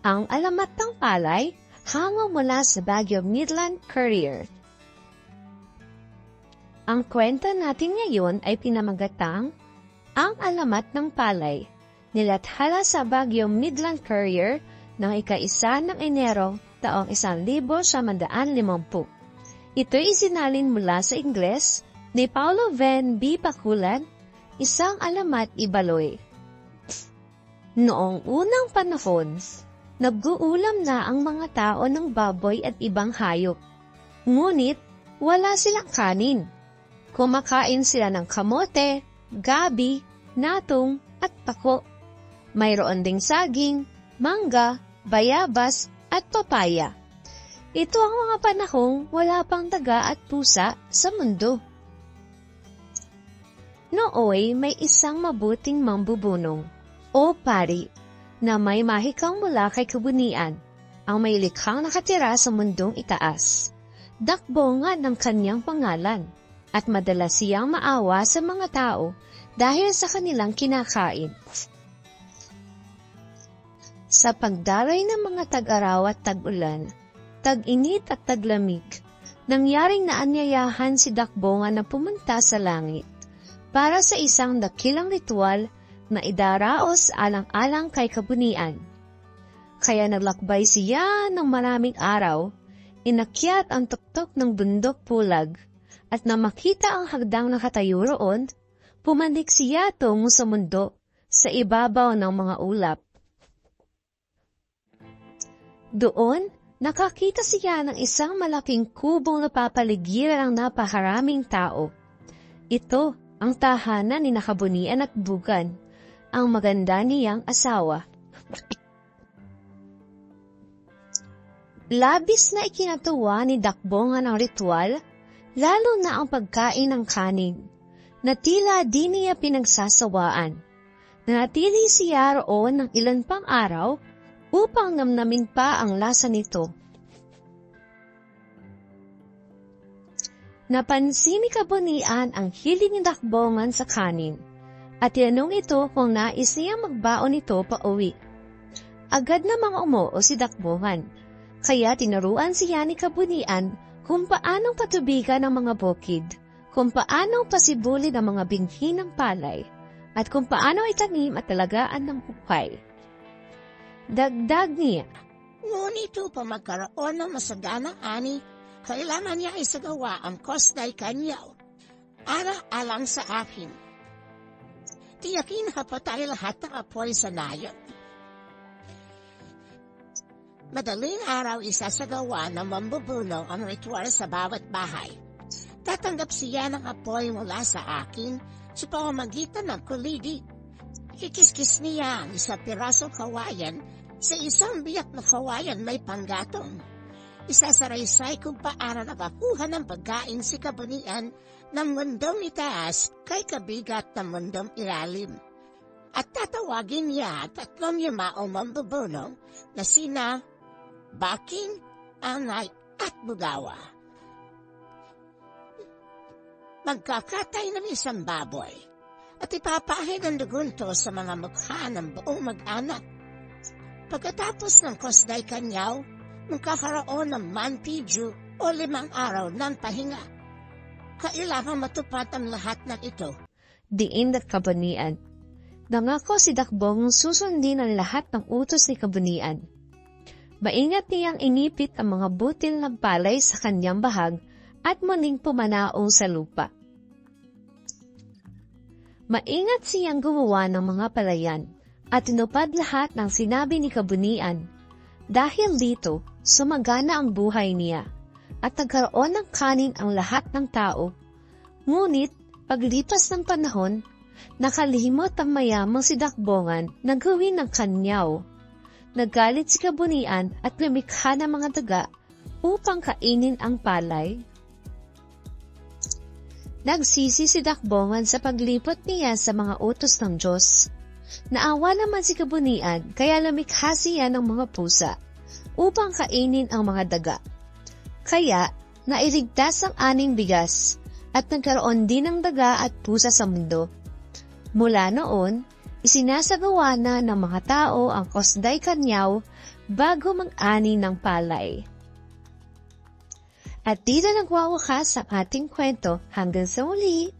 ang alamat ng palay hango mula sa Baguio Midland Courier. Ang kwenta natin ngayon ay pinamagatang ang alamat ng palay nilathala sa Baguio Midland Courier ng ika-isa ng Enero taong 1950. Ito'y isinalin mula sa Ingles ni Paulo Van B. Baculan, isang alamat ibaloy. Noong unang panahon, nag-uulam na ang mga tao ng baboy at ibang hayop. Ngunit, wala silang kanin. Kumakain sila ng kamote, gabi, natong, at pako. Mayroon ding saging, mangga, bayabas, at papaya. Ito ang mga panahong wala pang daga at pusa sa mundo. Nooy may isang mabuting mambubunong o pari na may mahikang mula kay kabunian ang may likhang nakatira sa mundong itaas. Dakbo nga ng kanyang pangalan at madalas siyang maawa sa mga tao dahil sa kanilang kinakain. Sa pagdaray ng mga tag-araw at tag-ulan, tag-init at taglamig, nangyaring naanyayahan si Dakbonga na pumunta sa langit para sa isang dakilang ritual na idaraos alang-alang kay kabunian. Kaya naglakbay siya ng maraming araw, inakyat ang tuktok ng bundok pulag, at na makita ang hagdang nakatayo roon, pumandik siya tungo sa mundo sa ibabaw ng mga ulap. Doon, nakakita siya ng isang malaking kubong napapaligiran ng napakaraming tao. Ito ang tahanan ni Nakabunian at Bugan, ang maganda niyang asawa. Labis na ikinatuwa ni Dakbongan ang ritual, lalo na ang pagkain ng kanin, na tila di niya pinagsasawaan. Nanatili siya roon ng ilan pang araw upang namnamin pa ang lasa nito. Napansin ni Kabunian ang hiling ni Dakbongan sa kanin at tinanong ito kung nais niya magbaon ito pa uwi. Agad namang umuo si Dakbongan, kaya tinuruan siya ni Kabunian kung paanong patubigan ang mga bukid, kung paanong pasibulin ang mga binhi ng palay, at kung paano itanim at talagaan ng hukay. Dagdag niya, Ngunit upang magkaroon ng masaganang ani, kailangan niya isagawa ang kosday kanyaw. Ara-alang sa akin. Tiyakin hapatay lahat ng apoy sa nayon. Madaling araw isasagawa ng mambubuno ang ritual sa bawat bahay. Tatanggap siya ng apoy mula sa akin sa pamamagitan ng kulidi. Kikiskis niya ang isang pirasong kawayan sa isang biyak na kawayan may panggatong. Isasaraysay kung paano nakakuha ng pagkain si kabunian ng mundong itaas kay kabigat ng mundong ilalim. At tatawagin niya tatlong yumaong mambubuno na sina Baking, Anay at Bugawa. Magkakatay ng isang baboy at ipapahid ang dugunto sa mga mukha ng buong mag-anak. Pagkatapos ng kosday kanyaw, magkakaroon ng manpiju o limang araw ng pahinga. Kailangan matupad ang lahat ng ito. diin at kabunian. Nangako si Dakbong susundin ang lahat ng utos ni kabunian. Maingat niyang inipit ang mga butil ng palay sa kanyang bahag at muling pumanaong sa lupa. Maingat siyang gumawa ng mga palayan at tinupad lahat ng sinabi ni Kabunian. Dahil dito, sumagana ang buhay niya at nagkaroon ng kanin ang lahat ng tao. Ngunit, paglipas ng panahon, nakalimot ang mayamang si Dakbongan na gawin ng kanyaw. Nagalit si Kabunian at lumikha ng mga daga upang kainin ang palay. Nagsisi si Dakbongan sa paglipot niya sa mga utos ng Diyos. Naawa naman si Kabunian kaya lumikha siya ng mga pusa upang kainin ang mga daga. Kaya, nailigtas ang aning bigas at nagkaroon din ng daga at pusa sa mundo. Mula noon, isinasagawa na ng mga tao ang Kosday Kanyaw bago mag-ani ng palay. At dito nagwawakas ang ating kwento hanggang sa muli.